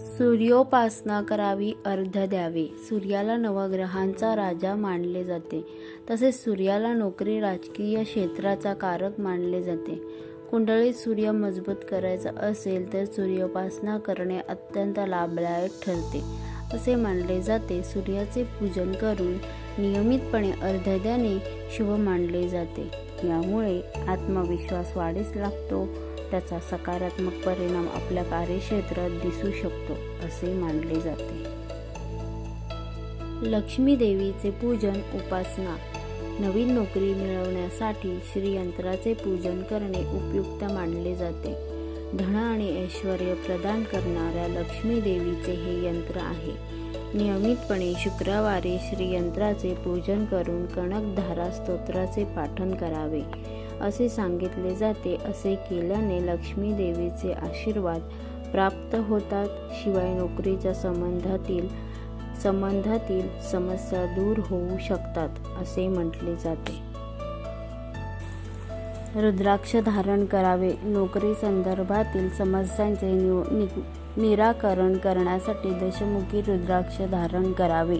सूर्योपासना करावी अर्ध द्यावे. सूर्याला नवग्रहांचा राजा मानले जाते. तसेच सूर्याला नोकरी राजकीय क्षेत्राचा कारक मानले जाते. कुंडळीत सूर्य मजबूत करायचा असेल तर सूर्योपासना करणे अत्यंत लाभदायक ठरते. असे मानले जाते. सूर्याचे पूजन करून नियमितपणे अर्धद्याने शुभ मानले जाते. यामुळे आत्मविश्वास वाढीस लागतो. त्याचा सकारात्मक परिणाम आपल्या कार्यक्षेत्रात दिसू शकतो असे मानले जाते. लक्ष्मी देवीचे पूजन उपासना नवीन नोकरी मिळवण्यासाठी श्रीयंत्राचे पूजन करणे उपयुक्त मानले जाते. धन आणि ऐश्वर प्रदान करणाऱ्या लक्ष्मी देवीचे हे यंत्र आहे. नियमितपणे शुक्रवारी श्रीयंत्राचे पूजन करून कणकधारा स्तोत्राचे पाठन करावे. असे सांगितले जाते असे केल्याने लक्ष्मी देवीचे आशीर्वाद प्राप्त होतात. शिवाय नोकरीच्या संबंधातील संबंधातील समस्या दूर होऊ शकतात असे म्हटले जाते. रुद्राक्ष धारण करावे. नोकरी संदर्भातील समस्यांचे नि- निराकरण करण्यासाठी दशमुखी रुद्राक्ष धारण करावे.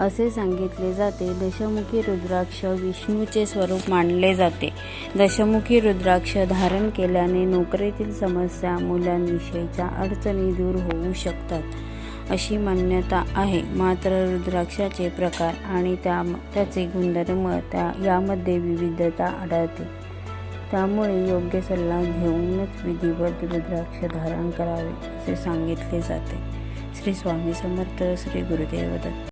असे सांगितले जाते. दशमुखी रुद्राक्ष विष्णूचे स्वरूप मानले जाते. दशमुखी रुद्राक्ष धारण केल्याने नोकरीतील समस्या मुलांविषयीच्या अडचणी दूर होऊ शकतात अशी मान्यता आहे. मात्र रुद्राक्षाचे प्रकार आणि त्या त्याचे गुणधर्म त्या यामध्ये विविधता आढळते. त्यामुळे योग्य सल्ला घेऊनच विधिवत रुद्राक्ष धारण करावे असे सांगितले जाते. श्री स्वामी समर्थ श्री गुरुदेव दत्त.